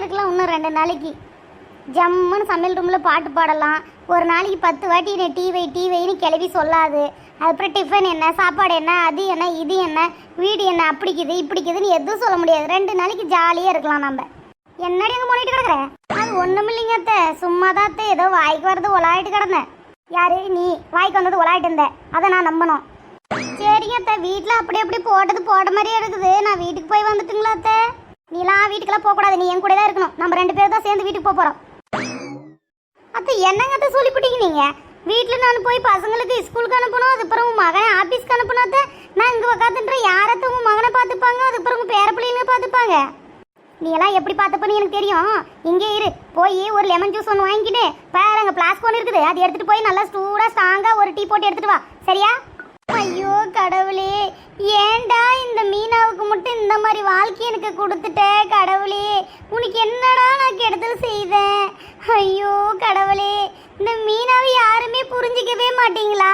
இருக்கலாம் இன்னும் ரெண்டு நாளைக்கு. ஜம்முன்னு சமையல் ரூமில் பாட்டு பாடலாம். ஒரு நாளைக்கு பத்து வாட்டி நீ டீ வை டீ வைன்னு கிளவி சொல்லாது. அதுக்கப்புறம் டிஃபன் என்ன சாப்பாடு என்ன அது என்ன இது என்ன வீடு என்ன அப்படிக்குது இப்படிக்குதுன்னு எதுவும் சொல்ல முடியாது. ரெண்டு நாளைக்கு ஜாலியாக இருக்கலாம் நம்ம. என்னடி அங்கே மூடிட்டு கிடக்குற? அது ஒன்றும் இல்லைங்க அத்தை. சும்மா தான் அத்தை. ஏதோ வாய்க்கு வர்றது உலாயிட்டு கிடந்தேன். யாரு நீ? வாய்க்கு வந்தது உலாயிட்டு இருந்த. அதை நான் நம்பணும். சரிங்க அத்தை. வீட்டில் அப்படி அப்படி போட்டது போட மாதிரியே இருக்குது நான் வீட்டுக்கு போய் வந்துட்டுங்களா அத்தை நீலாம் வீட்டுக்கெல்லாம் போகக்கூடாது நீ என் கூட தான் இருக்கணும். நம்ம ரெண்டு பேரும் தான் சேர்ந்து வீட்டுக்கு போக போகிறோம் அத்தை என்னங்க அத்தை சொல்லிவிட்டீங்க நீங்க? வீட்டில் நான் போய் பசங்களுக்கு ஸ்கூலுக்கு அனுப்பணும் அதுக்கப்புறம் உன் மகன் ஆஃபீஸ்க்கு அனுப்பணும் அத்தை. நான் இங்கே உக்காந்துன்ற யாரத்த உன் மகனை பார்த்துப்பாங்க? அதுக்கப்புறம் உன் பேர பிள்ளைங்க பார்த்துப்பாங்க. நீ எல்லாம் எப்படி பார்த்துப்பன்னு எனக்கு தெரியும். இங்கே இரு. போய் ஒரு லெமன் ஜூஸ் ஒன்று வாங்கிக்கிட்டு வேற அங்கே பிளாஸ்க் ஒன்று இருக்குது. அது எடுத்துட்டு போய் நல்லா சூடாக ஸ்ட்ராங்காக ஒரு டீ போட்டு எடுத்துட்டு வா. சரியா? ஐயோ கடவுளே ஏன்டா இந்த மீனாவுக்கு மட்டும் இந்த மாதிரி வாழ்க்கை எனக்கு கொடுத்துட்ட கடவுளே. உனக்கு என்னடா நான் கெடுதல் செய்தேன்? ஐயோ கடவுளே. இந்த மீனாவை யாருமே புரிஞ்சிக்கவே மாட்டீங்களா?